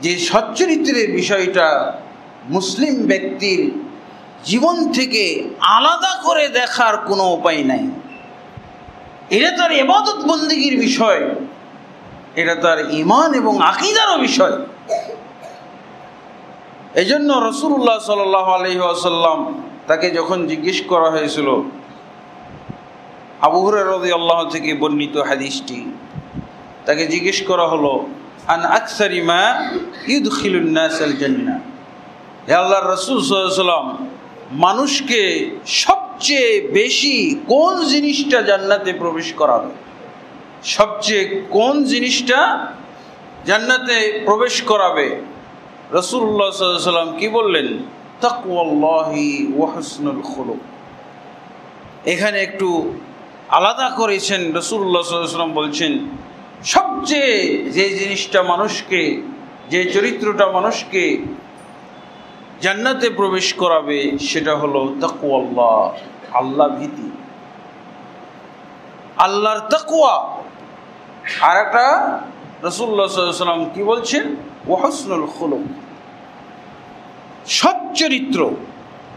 যে সচ্চরিত্রের বিষয়টা মুসলিম ব্যক্তির জীবন থেকে আলাদা করে দেখার কোনো উপায় নাই। এটা তার এবাদত বন্দীগীর বিষয়। এটা তার ইমান এবং আকিদারও বিষয়। এই জন্য রসুল্লাহ সাল আলহি আসাল্লাম তাকে যখন জিজ্ঞেস করা হয়েছিল, আবু হরদি আল্লাহ থেকে বর্ণিত হাদিসটি, তাকে জিজ্ঞেস করা হলো আন আকসারিমা ইউদ খিলুন্নাসাল জান্না হে আল্লাহ রসুল সাল্লাম মানুষকে সবচেয়ে বেশি কোন জিনিসটা জান্নাতে প্রবেশ করাবে? সবচেয়ে কোন জিনিসটা জান্নাতে প্রবেশ করাবে? রসুল্লাহ সাল্লাম কি বললেন? তাকওয়াল্লাহি ওয়াহসনুল খুলুক। এখানে একটু আলাদা করেছেন রসুল্লাহ সাল্লাম বলছেন সবচেয়ে যে জিনিসটা মানুষকে, যে চরিত্রটা মানুষকে জান্নাতে প্রবেশ করাবে, সেটা হলো তাকুয়াল্লাহ আল্লাহ ভীতি। আল্লাহর তাকুয়া। আর একটা রসুল্লাহ সাল্লাম কি বলছেন? ওয়াহসনুল খুলুক। সচ্চরিত্র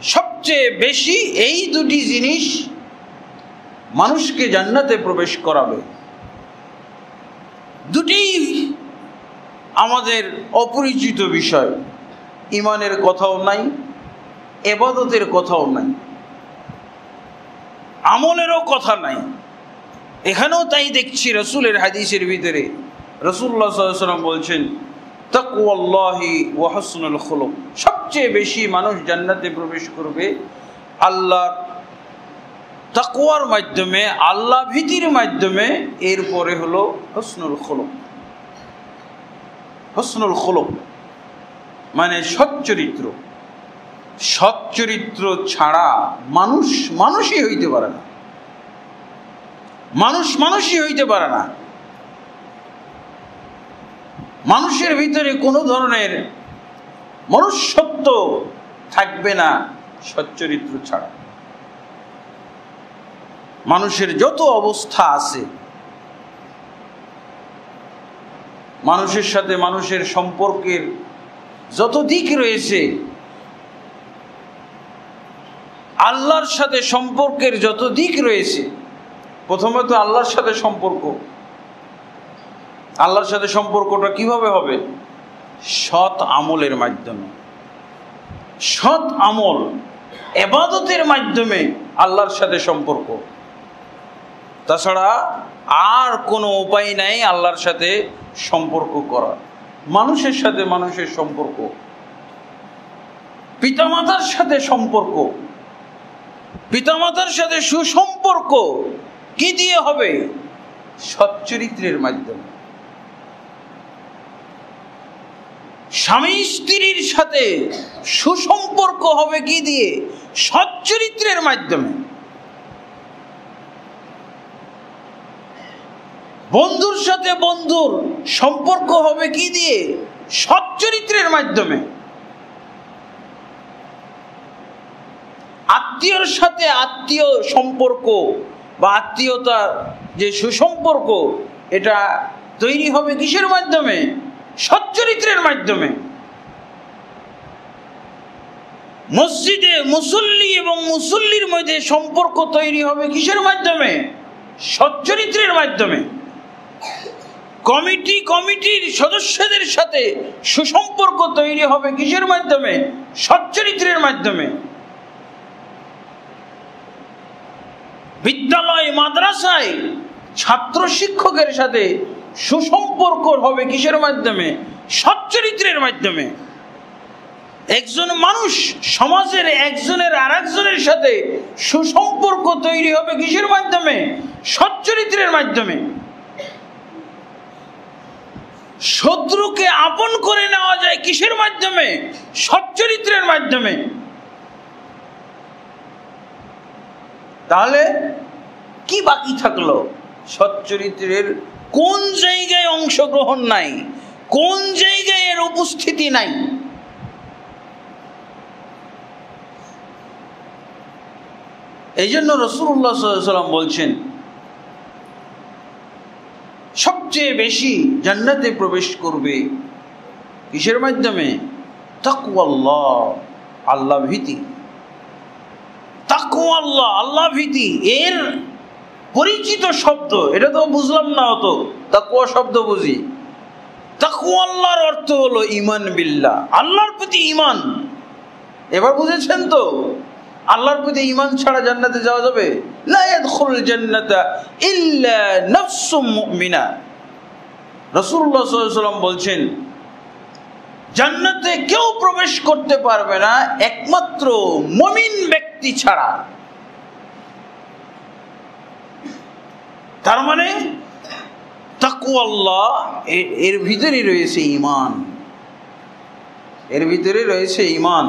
সবচেয়ে বেশি এই দুটি জিনিস মানুষকে জান্নাতে প্রবেশ করাবে। দুটি আমাদের অপরিচিত বিষয়। ইমানের কথাও নাই, এবাদতের কথাও নাই। আমলেরও কথা নাই। এখানেও তাই দেখছি রসুলের হাদিসের ভিতরে। রসুল্লাহ বলছেন সবচেয়ে বেশি মানুষ জান্নাতে প্রবেশ করবে আল্লাহর তাকুয়ার মাধ্যমে, আল্লাহ ভীতির মাধ্যমে এরপরে হলো হসনুল খোলক। হসনুল খোলক মানে সচ্চরিত্র সচ্চরিত্র ছাড়া মানুষ মানুষই হইতে পারে না। মানুষ মানুষই হইতে পারে না। মানুষের ভিতরে কোনো ধরনের মনুষ্যত্ব থাকবে না সচ্চরিত্র ছাড়া। মানুষের যত অবস্থা আছে, মানুষের সাথে মানুষের সম্পর্কের যত দিক রয়েছে, আল্লাহর সাথে সম্পর্কের যত দিক রয়েছে, প্রথমে তো আল্লাহর সাথে সম্পর্ক। আল্লাহর সাথে সম্পর্কটা কীভাবে হবে? সৎ আমলের মাধ্যমে। সৎ আমল এবাদতের মাধ্যমে আল্লাহর সাথে সম্পর্ক। তাছাড়া আর কোনো উপায় নাই আল্লাহর সাথে সম্পর্ক করা মানুষের সাথে মানুষের সম্পর্ক। পিতামাতার সাথে সম্পর্ক। পিতামাতার সাথে সুসম্পর্ক কি দিয়ে হবে? সচ্চরিত্রের মাধ্যমে। স্বামী স্ত্রীর সাথে সুসম্পর্ক হবে কি দিয়ে? সচ্চরিত্রের মাধ্যমে। বন্ধুর সাথে বন্ধুর সম্পর্ক হবে কি দিয়ে? সচ্চরিত্রের মাধ্যমে। আত্মীয়র সাথে আত্মীয় সম্পর্ক বা আত্মীয়তার যে সুসম্পর্ক, এটা তৈরি হবে কিসের মাধ্যমে? সচ্চরিত্রের মাধ্যমে। মসজিদে মুসল্লি এবং মুসল্লির মধ্যে সম্পর্ক তৈরি হবে কিসের মাধ্যমে? সচ্চরিত্রের মাধ্যমে। কমিটি কমিটির সদস্যদের সাথে সুসম্পর্ক তৈরি হবে কিসের মাধ্যমে? সচ্চরিত্রের মাধ্যমে। বিদ্যালয়, মাদ্রাসায় ছাত্র শিক্ষকের সাথে সুসম্পর্ক হবে কিসের মাধ্যমে? সচ্চরিত্রের মাধ্যমে। একজন মানুষ সমাজের একজনের আর একজনের সাথে সুসম্পর্ক তৈরি হবে কিসের মাধ্যমে? সচ্চরিত্রের মাধ্যমে। শত্রুকে আপন করে নেওয়া যায় কিসের মাধ্যমে? সচ্চরিত্রের মাধ্যমে। তাহলে কি বাকি থাকল? সচ্চরিত্রের কোন জায়গায় অংশগ্রহণ নাই? কোন জায়গায় এর উপস্থিতি নাই? এই জন্য রসুল্লাহ সাল্লাম বলছেন সবচেয়ে বেশি জান্নাতে প্রবেশ করবে কিসের মাধ্যমে? তাকুয়াল্লাহ আল্লাহ ভীতি। তাকুয়াল্লাহ আল্লাহ ভীতি, এর পরিচিত শব্দ, এটা তো বুঝলাম না অত তাকুয়া শব্দ বুঝি। তাকুয়াল্লাহর অর্থ হলো ইমান বিল্লাহ, আল্লাহর প্রতি ইমান এবার বুঝেছেন তো? আল্লাহর প্রতি ইমান ছাড়া জান্নাতে যাওয়া যাবে? ইয়াদখুল জান্নাতা ইল্লা নাফসুম মুমিনা। সাল্লাল্লাহু বলছেন, জান্নাতে কেউ প্রবেশ করতে পারবে না একমাত্র মমিন ব্যক্তি ছাড়া। তার মানে তাকুয়াল্লাহ এর ভিতরে রয়েছে ইমান এর ভিতরে রয়েছে ইমান